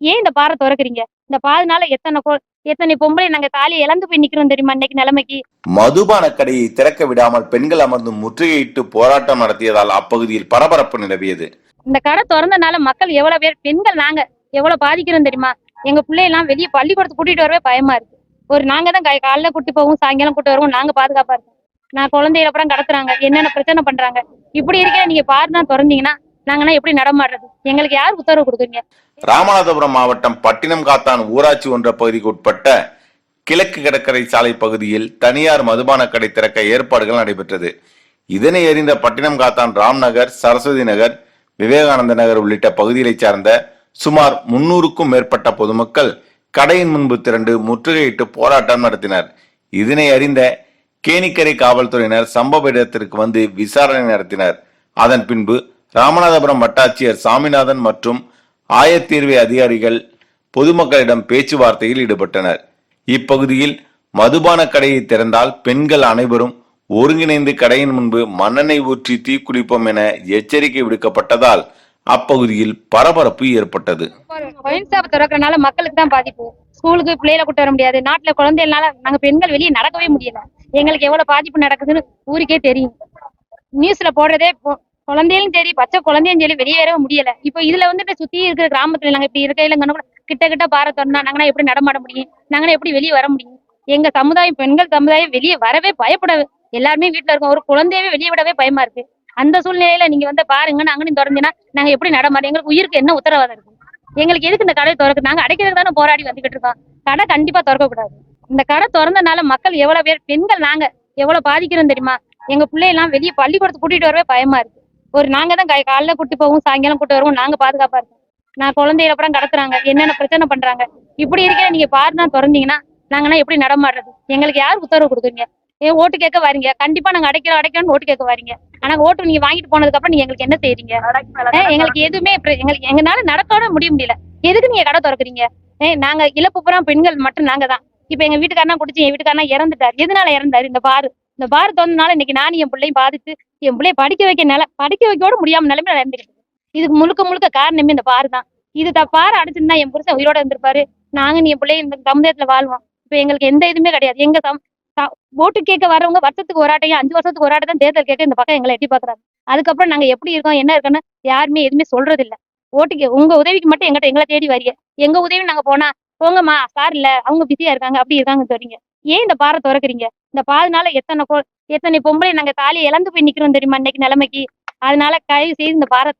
ஏன் இந்த பாறை திறக்கறீங்க? இந்த பாதுனால எத்தனை கொ- எத்தனை பொம்பளை நாங்க தாலியை இழந்து போய் நிக்கிறோம் தெரியுமா இன்னைக்கு நிலைமைக்கு? மதுபான கடையை திறக்க விடாமல் பெண்கள் அமர்ந்து முற்றுகையிட்டு போராட்டம் நடத்தியதால் அப்பகுதியில் பரபரப்பு நிலவியது. இந்த கடை திறந்தனால மக்கள் எவ்வளவு பேர் பெண்கள் நாங்க எவ்வளவு பாதிக்கிறோம் தெரியுமா? எங்க பிள்ளையெல்லாம் வெளியே பள்ளிக்கூடத்துக்கு கூட்டிட்டு வரவே பயமா இருக்கு. ஒரு நாங்க தான் காலைல கூட்டி போவோம் சாயங்காலம் கூட்டி வருவோம் நாங்க பாதுகாப்பா இருக்கோம். நான் குழந்தையில அப்புறம் கடத்துறாங்க என்னென்ன பிரச்சனை பண்றாங்க? இப்படி இருக்க நீங்க பாருனா திறந்தீங்கன்னா நாங்கன்னா எப்படி நடமாடுறது? எங்களுக்கு யார் உத்தரவு கொடுக்குறீங்க? ராமநாதபுரம் மாவட்டம் பட்டினம் காத்தான் ஊராட்சி ஒன்ற பகுதிக்கு உட்பட்ட கிழக்கு கடற்கரை சாலை பகுதியில் தனியார் மதுபான கடை திறக்க ஏற்பாடுகள் நடைபெற்றது. இதனை அறிந்த பட்டினம் காத்தான் ராம்நகர் சரஸ்வதி நகர் விவேகானந்த நகர் உள்ளிட்ட பகுதிகளைச் சார்ந்த சுமார் முன்னூறுக்கும் மேற்பட்ட பொதுமக்கள் கடையின் முன்பு திரண்டு முற்றுகையிட்டு போராட்டம் நடத்தினர். இதனை அறிந்த கேணிக்கரை காவல்துறையினர் சம்பவ இடத்திற்கு வந்து விசாரணை நடத்தினர். அதன் பின்பு ராமநாதபுரம் வட்டாட்சியர் சாமிநாதன் மற்றும் ஆயத்தீர்வை அதிகாரிகள் பொதுமக்களிடம் பேச்சுவார்த்தையில் ஈடுபட்டனர். இப்பகுதியில் மதுபான கடையை திறந்தால் பெண்கள் அனைவரும் ஒருங்கிணைந்து கடையின் முன்பு மண்ணெண்ணெய் ஊற்றி தீக்குளிப்போம் என எச்சரிக்கை விடுக்கப்பட்டதால் அப்பகுதியில் பரபரப்பு ஏற்பட்டது. ஒயின் ஷாப் திறக்கறனால மக்களுக்கு தான் பாதிப்பு. ஸ்கூலுக்கு பிள்ளைகளை கூட்ட வர முடியாது. நாட்டுல குழந்தைகளால நாங்க பெண்கள் வெளியே நடக்கவே முடியல. எங்களுக்கு எவ்வளவு பாதிப்பு நடக்குதுன்னு ஊருக்கே தெரியும். நியூஸ்ல போடுறதே குழந்தையிலும் சரி பச்சை குழந்தையும் சரி வெளியேறவே முடியல. இப்போ இதுல வந்துட்டு சுத்தி இருக்கிற கிராமத்துல நாங்க இப்படி இருக்கையில கூட கிட்ட கிட்ட பாறை திறந்தா நாங்கன்னா எப்படி நடமாட முடியும்? நாங்கன்னா எப்படி வெளியே வர முடியும்? எங்க சமுதாயம் பெண்கள் சமுதாயம் வெளியே வரவே பயப்பட எல்லாருமே வீட்டுல இருக்கோம். ஒரு குழந்தையவே வெளியே விடவே பயமா இருக்கு. அந்த சூழ்நிலையில நீங்க வந்து பாருங்க நாங்க திறந்தீங்கன்னா நாங்க எப்படி நடமாடும் எங்களுக்கு உயிருக்கு என்ன உத்தரவாதம் இருக்கு? எங்களுக்கு எதுக்கு இந்த கடை திறக்கு நாங்க அடைக்கிறதுக்கு தானே போராடி வந்துகிட்டு இருக்கோம். கடை கண்டிப்பா திறக்க கூடாது இந்த கடை திறந்தனால மக்கள் எவ்வளவு பேர் பெண்கள் நாங்க எவ்வளவு பாதிக்கிறோம் தெரியுமா? எங்க பிள்ளையெல்லாம் வெளியே பள்ளிக்கூடத்துக்கு கூட்டிட்டு வரவே பயமா இருக்கு. ஒரு நாங்க தான் கா- காலைல கூட்டி போவோம் சாயங்காலம் கூட்டி வருவோம் நாங்க பாதுகாப்பா இருக்கோம் நான் குழந்தையில அப்புறம் கடத்துறாங்க. என்னென்ன பிரச்சனை பண்றாங்க? இப்படி இருக்க நீங்க பாருனா திறந்தீங்கன்னா நாங்கன்னா எப்படி நடமாடுறது? எங்களுக்கு யார் உத்தரவு கொடுக்குறீங்க? ஏன் ஓட்டு கேட்க வரீங்க? கண்டிப்பா நாங்க அடைக்கிறோம் அடைக்கிறோம்னு ஓட்டு கேட்க வரீங்க. ஆனா ஓட்டு நீங்க வாங்கிட்டு போனதுக்கு அப்புறம் நீங்க எங்களுக்கு என்ன செய்றீங்க? எங்களுக்கு எதுவுமே எங்களுக்கு எங்கனால நடக்கவே முடிய முடியல. எதுக்கு நீங்க கடை திறக்கறீங்க? ஏன் நாங்க இழப்பு புறம் பெண்கள் மட்டும் நாங்க தான். இப்ப எங்க வீட்டுக்காரனா குடிச்சு என் வீட்டுக்காரனா இறந்துட்டாரு. எதனால இறந்தாரு? இந்த பாரு. இந்த பாரத் தோணுனால இன்னைக்கு நானும் என் பிள்ளையும் பாதித்து என் பிள்ளைய படிக்க வைக்க நில படிக்க வைக்க முடியாம நிலைமை நான் இதுக்கு முழுக்க முழுக்க காரணமே இந்த பாரு தான். இது த பாரு அடிச்சிருந்தா என் புருஷன் உயிரோட இருந்திருப்பாரு. நாங்க நீ என் பிள்ளை இந்த தமிழகத்துல வாழ்வோம். இப்ப எங்களுக்கு எந்த இதுவுமே கிடையாது. எங்க தம் ஓட்டு கேட்க வரவங்க வருஷத்துக்கு ஒரு ஆட்டையும் அஞ்சு வருஷத்துக்கு ஒரு ஆட்டம் தான் தேர்தல் கேட்க இந்த பக்கம் எங்களை எட்டி பாக்குறாங்க. அதுக்கப்புறம் நாங்க எப்படி இருக்கோம் என்ன இருக்கோன்னு யாருமே எதுவுமே சொல்றது இல்ல ஓட்டுக்கு உங்க உதவிக்கு மட்டும் எங்கிட்ட எங்களை தேடி வரீங்க எங்க உதவி நாங்க போனா போங்கம்மா சார் இல்ல அவங்க பிஸியா இருக்காங்க அப்படி இருக்காங்கன்னு சொல்றீங்க ஏன் இந்த பாறை திறக்குறீங்க? இந்த பாதினால எத்தனை கோ எத்தனை பொம்பளை நாங்க தாலியை இழந்து போய் நிக்கிறோம் தெரியுமா இன்னைக்கு நிலைமைக்கு? அதனால தயவு செய்து இந்த பாறை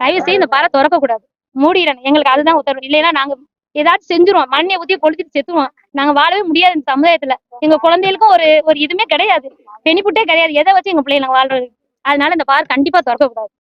தயவு செய்து இந்த பாறை திறக்க கூடாது மூடிடணும். எங்களுக்கு அதுதான் உத்தரவு. இல்லைன்னா நாங்க ஏதாச்சும் செஞ்சுருவோம். மண்ணை ஊத்தி கொளுத்திட்டு செத்துருவோம். நாங்க வாழவே முடியாது இந்த சமுதாயத்துல. எங்க குழந்தைகளுக்கும் ஒரு ஒரு இதுவுமே கிடையாது. பெனிஃபிட்டே கிடையாது. எதை வச்சு எங்க பிள்ளைங்க வாழ்றது? அதனால இந்த பார் கண்டிப்பா திறக்க கூடாது